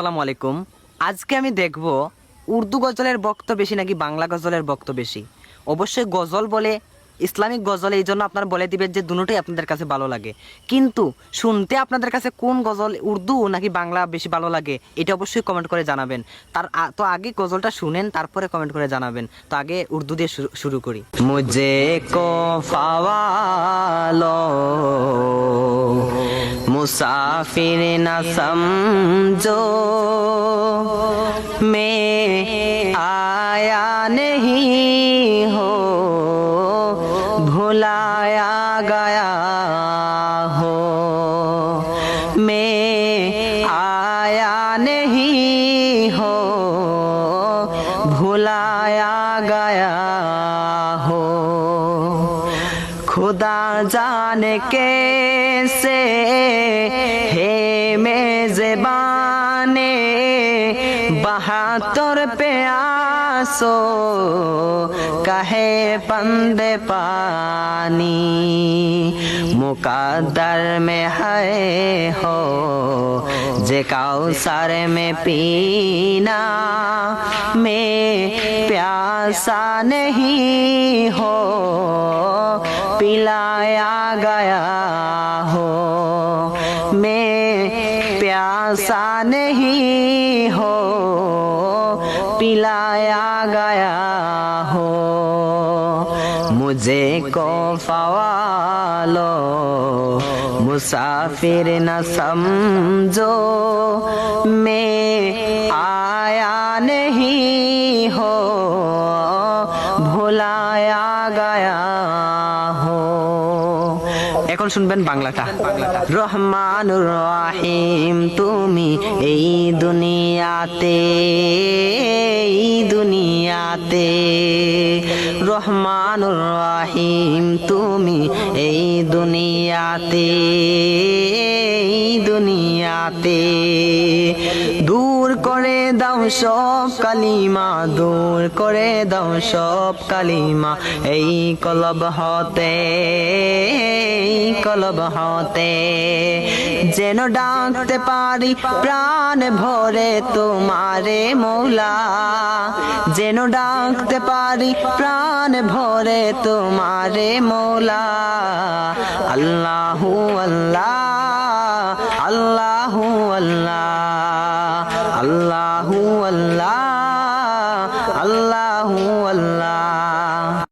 আসসালামু আলাইকুম। আজকে আমি দেখব, উর্দু গজলের বক্ত বেশি নাকি বাংলা গজলের বক্ত বেশি? অবশ্যই গজল বলে, ইসলামিক গজল এই জন্য আপনারা বলে দিবেন যে দুটোই আপনাদের কাছে ভালো লাগে। কিন্তু শুনতে আপনাদের কাছে কোন গজল উর্দু নাকি বাংলা বেশি ভালো লাগে, এটা অবশ্যই কমেন্ট করে জানাবেন। তার তো আগে গজলটা শুনেন, তারপরে কমেন্ট করে জানাবেন। তো আগে উর্দু দিয়ে শুরু- করি। মুঝে কো ফাওয়ালো मुसाफिर न समझो। मैं आया नहीं हो, भुलाया गया हो। मैं आया नहीं हो, भुलाया गया खुदा जाने कैसे है मेजबाने बहातर पे आसो कहे बंदे पानी मुकद्दर में है हो, जे काउसर में पीना में प्यासा नहीं हो, पिलाया गया हो, मैं प्यासा नहीं हो, पिलाया गया मुझे को फवालो मुसाफिर न समझो मैं आया नहीं हो ভোলায়া গায়া হো এখন শুনবেন বাংলাটা রহমানুর রাহিম তুমি এই দুনিয়াতে এই দুনিয়াতে রহমানুর রহিম, তুমি এই দুনিয়াতে এই দুনিয়াতে দূর করে দাও সব কালিমা, দূর করে দাও সব কালিমা, এই কলব হতে কলব হতে। যেন ডাকতে পারি, প্রাণ ভরে তোমারে মৌলা। যেন ডাকতে পারি, প্রাণ ভরে তোমারে মৌলা। আল্লাহ আল্লাহ আল্লাহ আল্লাহ, আল্লাহু আল্লাহ আল্লাহু আল্লাহ।